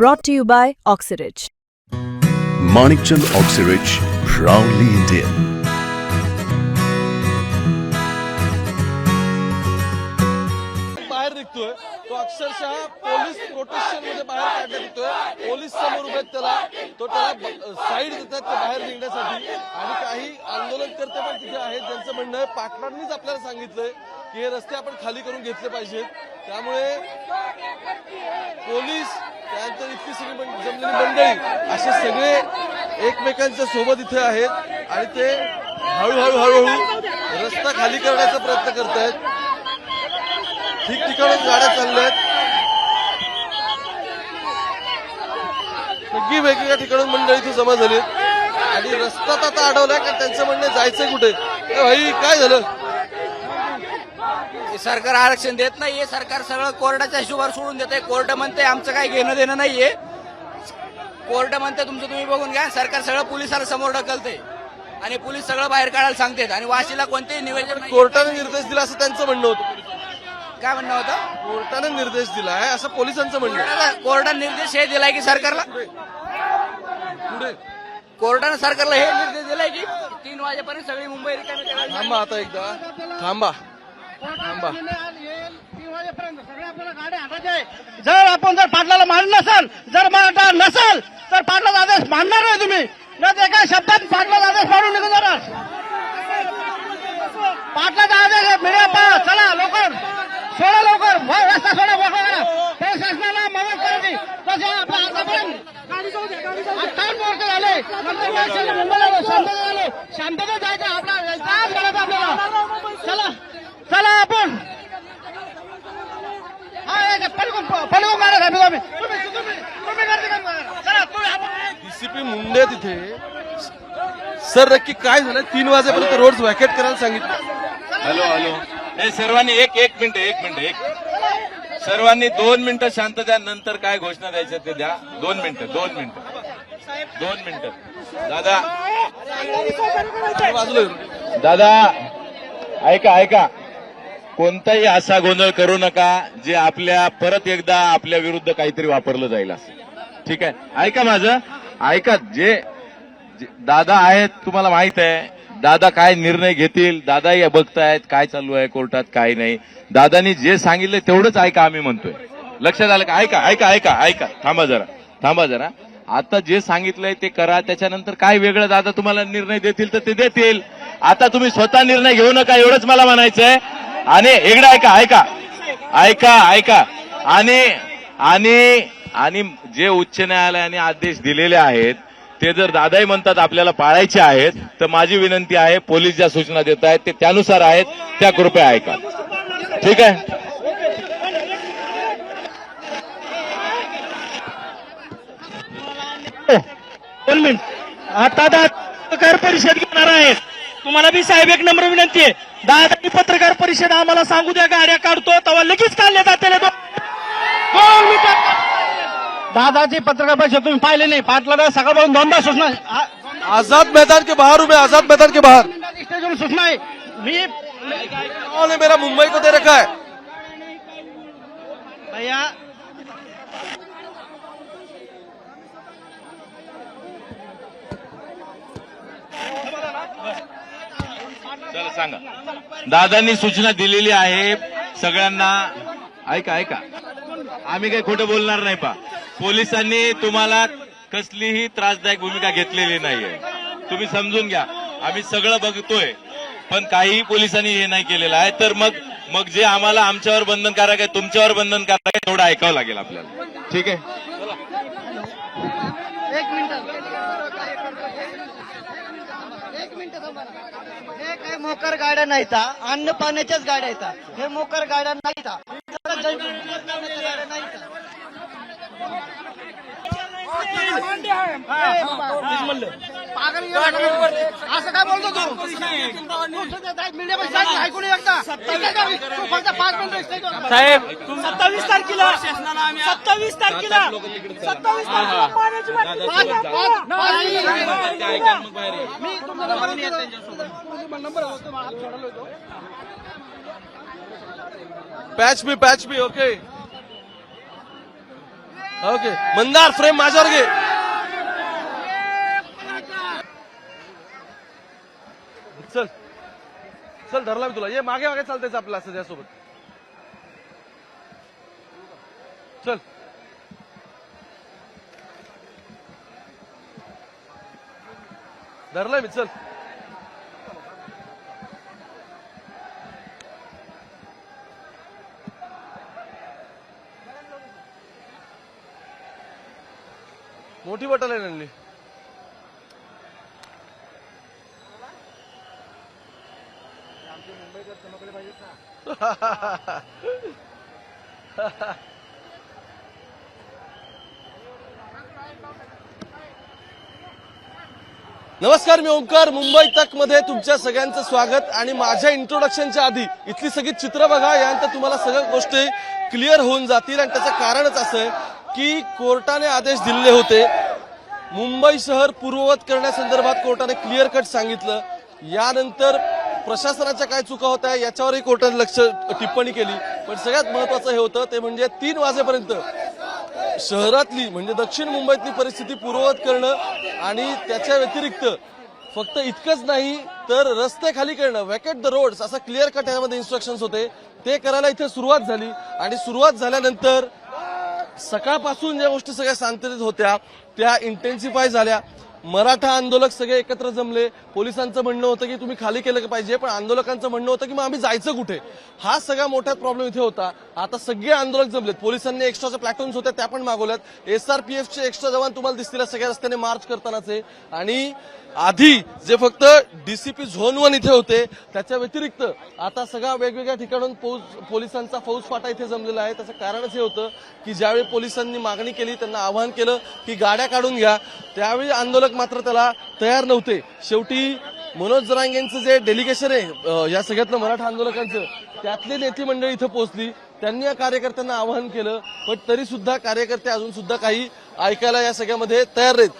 Brought to you by Oxyridge. Manikchand Oxyrich, proudly Indian. बाहेर निघतोय. तो अक्षरशः पोलीस प्रोटेक्शनमध्ये बाहेर काढण्यात येतोय. पोलीस समोर उभे त्याला. तो त्याला साईड देतात ते बाहेर निघण्यासाठी. आणि काही आंदोलनकर्ते पण तिथे आहेत. ज्यांचं म्हणणं आहे पाटलांनीच आपल्याला सांगितलंय. की हे रस्ते आपण खाली करून घेतले पाहिजेत. त्यामुळे पोलीस त्यानंतर इतकी सगळी जमलेली मंडळी असे सगळे एकमेकांच्या सोबत इथे आहेत आणि ते हळूहळू हळूहळू रस्ता खाली करण्याचा प्रयत्न करत आहेत. ठिकठिकाणून गाड्या चालल्या आहेत. सगळी वेगवेगळ्या ठिकाणून मंडळी इथे जमा झाली आणि रस्ता तर आता अडवलाय कारण त्यांचं म्हणणं जायचंय कुठे? भाई काय झालं? हे सरकार आरक्षण देत नाहीये. सरकार सगळं कोर्टाच्या हिशोबावर सोडून देते कोर्ट म्हणते आमचं काही घेणं देणं नाहीये. कोर्ट म्हणते तुमचं तुम्ही बघून घ्या. सरकार सगळं पोलिसाला समोर ढकलते आणि पोलीस सगळं बाहेर काढायला सांगतात. आणि वाशीला कोणतेही निवेदन नाही. कोर्टाने निर्देश दिला असं त्यांचं म्हणणं होतं. काय म्हणणं होतं? कोर्टाने निर्देश दिला आहे असं पोलिसांचं म्हणणं आहे. कोर्टाने निर्देश हे दिलाय की सरकारला? पुढे. कोर्टाने सरकारला हे निर्देश दिलाय की तीन वाजेपर्यंत सगळी मुंबई रिकामी. थांबा आता एकदा. थांबा. जर आपण जर पाटलाला मारलं नसाल जर मराठा नसाल तर पाटलाचा आदेश मानणार नाही तुम्ही. न ते एका शब्दात पाटलाचा आदेश मारून निघून जाणार. पाटलाचा आदेश आहे, पा चला लवकर. सोडा लवकर. रस्ता सोडा मोकळा करा प्रशासनाला मदत करायची तसे आपल्या आतापर्यंत अठ्ठावन्न वर्ष झाले. नंतर मुंबईला शांतता झाले शांतता जायचं आपला काम करायचं आपल्याला चला चला आपण हा, एक पलकून पलकून मारा साहेब तुम्ही तुम्ही तुम्ही तुम्ही गर्दी करू नका. चला तुम्ही आपण डीसीपी तिथे. सर नक्की काय झालं? तीन वाजेपर्यंत रोड वॅकेट करायला सांगितलं. Hello hello. हे सर्वांनी एक एक मिनिट एक मिनिट एक. सर्वांनी दोन मिनिटं शांत द्या नंतर काय घोषणा द्यायच्या ते द्या. दोन मिनिटं दोन मिनिटं. दोन मिनिटं. दादा. दादा ऐका ऐका. कोणताही असा गोंधळ करू नका जे आपल्या परत एकदा आपल्या विरुद्ध काहीतरी वापरलं जाईल असं. ठीक आहे? ऐका माझं. ऐका जे जे- दादा आहेत तुम्हाला माहीत आहे दादा काय निर्णय घेतील दादाही बघतायत काय चालू आहे कोर्टात काय नाही. दादानी जे सांगितलं तेवढंच ऐका आम्ही म्हणतोय. लक्षात आलं का? ऐका ऐका ऐका ऐका. थांबा जरा थांबा जरा. आता जे सांगितलंय ते करा त्याच्यानंतर काय वेगळं दादा तुम्हाला निर्णय देतील तर ते देतील. आता तुम्ही स्वतः निर्णय घेऊ नका एवढंच मला म्हणायचंय. आणि एकदा ऐका ऐका. ऐका ऐका. आणि आणि आणि जे उच्च न्यायालयाने आदेश दिलेले आहेत ते जर दादाही म्हणतात आपल्याला पाळायचे आहेत तर माझी विनंती आहे पोलीस ज्या सूचना देत आहेत ते त्यानुसार आहेत त्या कृपया ऐका. ठीक आहे? हो. दोन मिनिट. आता दा पत्रकार परिषद घेणार आहेत. तुम्हाला बी साहेब एक नम्र विनंती आहे. दादा पत्रकार परिषद आम्हाला सांगू द्या गाड्या काढतो तेव्हा लगेच काढले जाते दोन मिनिटं. दादाची पत्रकार परिषद तुम्ही पाहिले नाही. पाटला सकाळपासून दोनदा सूचना आ- आजाद मैदान के बाहर हूं मैं आजाद मैदान के बाहर। स्टेजवरून सूचना आहे. मी उन्होंने मेरा मुंबई को दे रखा है। भैया चला सांगा. दादांनी सूचना दिलेली आहे सगळ्यांना ऐका ऐका. आम्ही काही खोटं बोलणार नाही पा. पोलिसांनी तुम्हाला कसलीही त्रासदायक भूमिका घेतलेली नाहीये. तुम्ही समजून घ्या. आम्ही सगळं बघतोय पण काहीही पोलिसांनी हे नाही केलेलं आहे. तर मग मग जे आम्हाला आमच्यावर बंधनकारक आहे तुमच्यावर बंधनकारक आहे तेवढं ऐकावं लागेल आपल्याला. ठीक आहे? एक मिनिट. एक मिनिट हे काय मोकर गाड्या नाहीत अन्न पाण्याच्याच गाड्या येतात हे? मोकर गाड्या नाहीत हा. जरा जैन गाड्या नाहीत हा. पागल असं काय बोलतो तू सांग, ऐकून एकदा तू फक्त पाच मिनिटं साहेब सत्तावीस तारखेला सत्तावीस तारखेला सत्तावीस तारखेला पाण्याची. मी तुमचा नंबर. नंबर. पैच मी पैच मी ओके ओके. मंदार फ्रेम माझ्यावर घे चल. चल धरला मी तुला. ये मागे मागे चालतायच आपला असं त्यासोबत. चल. धरलंय मी चल. मोठी बटन आहे आणली नमस्कार मी ओंकार. मुंबई तकमध्ये तुमच्या सगळ्यांचं स्वागत आणि माझ्या इंट्रोडक्शनच्या आधी इथली सगळी चित्र बघा यानंतर तुम्हाला सगळ्या गोष्टी क्लिअर होऊन जातील आणि त्याचं कारणच असं आहे. की कोर्टाने आदेश दिलेले होते. मुंबई शहर पूर्ववत करण्यासंदर्भात कोर्टाने क्लिअर कट सांगितलं. यानंतर प्रशासनाच्या काय चुका होत्या याच्यावरही कोर्टाने लक्ष टिप्पणी केली. पण सगळ्यात महत्वाचं हे होतं ते म्हणजे तीन वाजेपर्यंत शहरातली म्हणजे दक्षिण मुंबईतली परिस्थिती पूर्ववत करणं आणि त्याच्या व्यतिरिक्त फक्त इतकंच नाही तर रस्ते खाली करणं वॅकेट द रोड्स असं क्लिअर कट यामध्ये इन्स्ट्रक्शन्स होते. ते करायला इथे सुरुवात झाली आणि सुरुवात झाल्यानंतर सकाळपासून ज्या गोष्टी सगळ्या शांततेत होत्या त्या इंटेन्सिफाय झाल्या. मराठा आंदोलक सगळे एकत्र जमले. पोलिसांचं म्हणणं होतं की तुम्ही खाली केलं पाहिजे पण आंदोलकांचं म्हणणं होतं की मग आम्ही जायचं कुठे? हा सगळा मोठा प्रॉब्लेम इथे होता. आता सगळे आंदोलक जमलेत. पोलिसांनी एक्स्ट्राच्या प्लॅटून्स होत्या त्या पण मागवल्यात. एसआरपीएफचे एक्स्ट्रा जवान तुम्हाला दिसतील सगळ्या रस्त्याने मार्च करतानाचे. आणि आधी जे फक्त डीसीपी झोन वन इथे होते त्याच्या व्यतिरिक्त आता सगळ्या वेगवेगळ्या ठिकाणून पोलिसांचा फौज फाटा इथे जमलेला आहे. त्याचं कारणच हे होतं की ज्यावेळी पोलिसांनी मागणी केली त्यांना आवाहन केलं की गाड्या काढून घ्या. त्यावेळी आंदोलक मात्र त्याला तयार नव्हते. शेवटी मनोज जरांगेंचं जे डेलिगेशन आहे या सगळ्यातलं मराठा आंदोलकांचं त्यातली नेते मंडळी इथं पोहोचली. त्यांनी या कार्यकर्त्यांना आवाहन केलं पण तरी सुद्धा कार्यकर्ते अजून सुद्धा काही ऐकायला या सगळ्यामध्ये तयार नाहीत.